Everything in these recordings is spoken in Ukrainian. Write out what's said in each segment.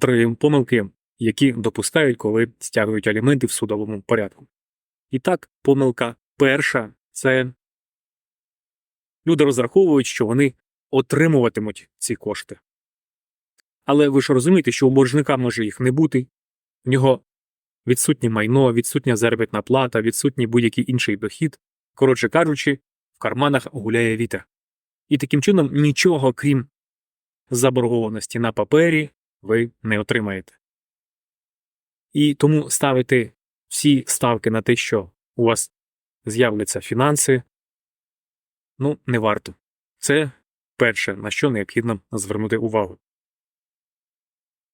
три помилки, які допускають, коли стягують аліменти в судовому порядку. І так, помилка перша це люди розраховують, що вони отримуватимуть ці кошти. Але ви ж розумієте, що у боржника може їх не бути, в нього відсутнє майно, відсутня заробітна плата, відсутній будь-який інший дохід. Коротше кажучи, в карманах гуляє вітер. І таким чином нічого, крім заборгованості на папері, ви не отримаєте. І тому ставити всі ставки на те, що у вас з'являться фінанси, ну, не варто. Це перше, на що необхідно звернути увагу.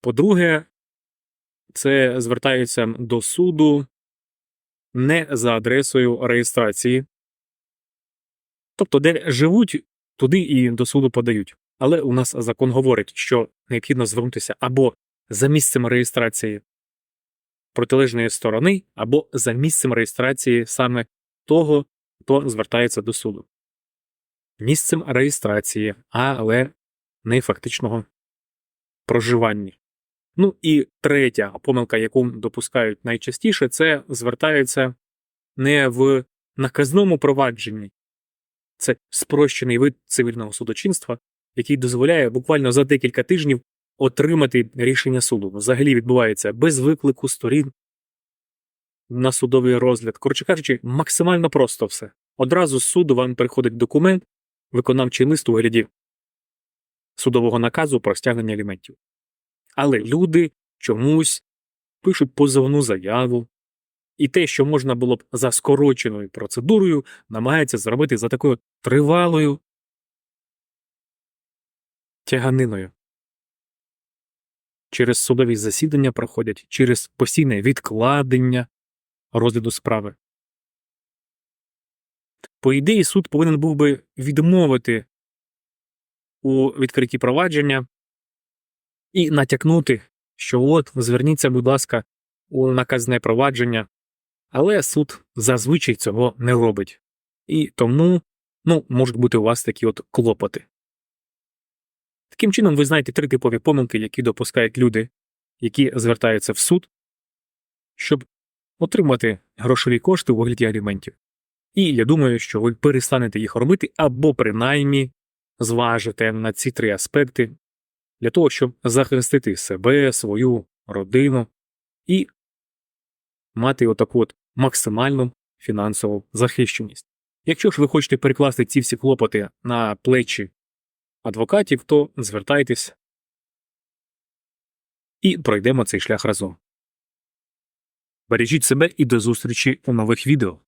По-друге, це звертаються до суду не за адресою реєстрації. Тобто, де живуть, туди і до суду подають. Але у нас закон говорить, що необхідно звернутися або за місцем реєстрації протилежної сторони, або за місцем реєстрації саме того, хто звертається до суду. Місцем реєстрації, але не фактичного проживання. Ну і третя помилка, яку допускають найчастіше, це звертаються не в наказному провадженні. Це спрощений вид цивільного судочинства, який дозволяє буквально за декілька тижнів отримати рішення суду. Взагалі відбувається без виклику сторін на судовий розгляд. Коротше кажучи, максимально просто все. Одразу з суду вам приходить документ, виконавчий лист у вигляді судового наказу про стягнення аліментів. Але люди чомусь пишуть позовну заяву, і те, що можна було б за скороченою процедурою, намагаються зробити за такою тривалою тяганиною. Через судові засідання проходять, через постійне відкладення розгляду справи. По ідеї, суд повинен був би відмовити у відкритті провадження і натякнути, що от зверніться, будь ласка, у наказне провадження, але суд зазвичай цього не робить. І тому ну, можуть бути у вас такі от клопоти. Таким чином, ви знаєте три типові помилки, які допускають люди, які звертаються в суд, щоб отримати грошові кошти у вигляді аліментів. І я думаю, що ви перестанете їх робити або принаймні зважите на ці три аспекти для того, щоб захистити себе, свою родину і мати отаку от максимальну фінансову захищеність. Якщо ж ви хочете перекласти ці всі клопоти на плечі адвокатів, то звертайтесь і пройдемо цей шлях разом. Бережіть себе і до зустрічі у нових відео.